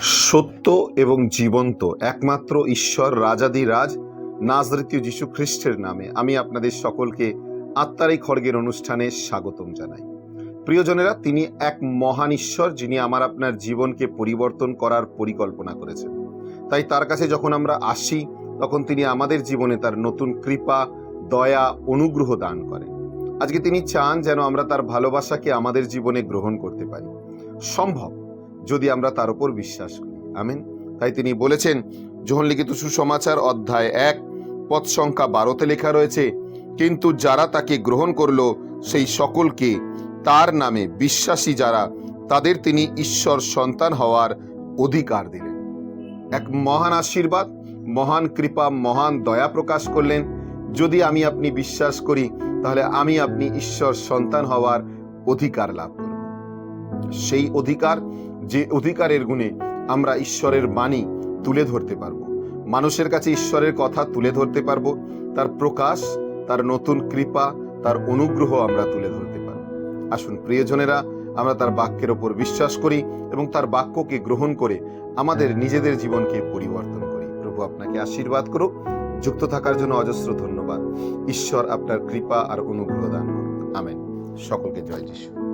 সত্য এবং জীবন্ত, একমাত্র ঈশ্বর রাজাদিরাজ নাজরতীয় যীশু খ্রিস্টের নামে। আমি আপনাদের সকলকে আত্মার এই খড়গের অনুষ্ঠানে স্বাগতম জানাই। প্রিয়জনেরা, তিনি এক মহান ঈশ্বর যিনি আমার আপনার জীবনকে পরিবর্তন করার পরিকল্পনা করেছেন। তাই তার কাছে যখন আমরা আসি, তখন তিনি আমাদের জীবনে তার নতুন কৃপা, দয়া, অনুগ্রহ দান করেন। আজকে তিনি চান যেন আমরা তার ভালোবাসাকে আমাদের জীবনে গ্রহণ করতে পারি। সম্ভব। যদি আমরা তার উপর বিশ্বাস করি। আমেন। তাই তিনি বলেছেন যোহন লিখিত সুসমাচার অধ্যায় এক পদ সংখ্যা বারোতে লেখা রয়েছে, কিন্তু যারা তাকে গ্রহণ করল, সেই সকলকে তার নামে বিশ্বাসী যারা, তাদের তিনি ঈশ্বর সন্তান হওয়ার অধিকার দিলেন। এক মহান আশীর্বাদ, মহান কৃপা, মহান দয়া প্রকাশ করলেন। যদি আমি আপনি বিশ্বাস করি, তাহলে আমি আপনি ঈশ্বর সন্তান হওয়ার অধিকার লাভ করব। সেই অধিকার যে অধিকারের গুণে আমরা ঈশ্বরের বাণী তুলে ধরতে পারব। মানুষের কাছে ঈশ্বরের কথা তুলে ধরতে পারব। তার প্রকাশ, তার নতুন কৃপা, তার অনুগ্রহ আমরা তুলে ধরতে পারব। আসুন প্রিয়জনেরা, আমরা তার বাক্যের ওপর বিশ্বাস করি এবং তার বাক্যকে গ্রহণ করে আমাদের নিজেদের জীবনকে পরিবর্তন করি। প্রভু আপনাকে আশীর্বাদ করুক। যুক্ত থাকার জন্য অজস্র ধন্যবাদ। ঈশ্বর আপনার কৃপা আর অনুগ্রহ দান করুন। আমেন। সকলকে জয় যিশু।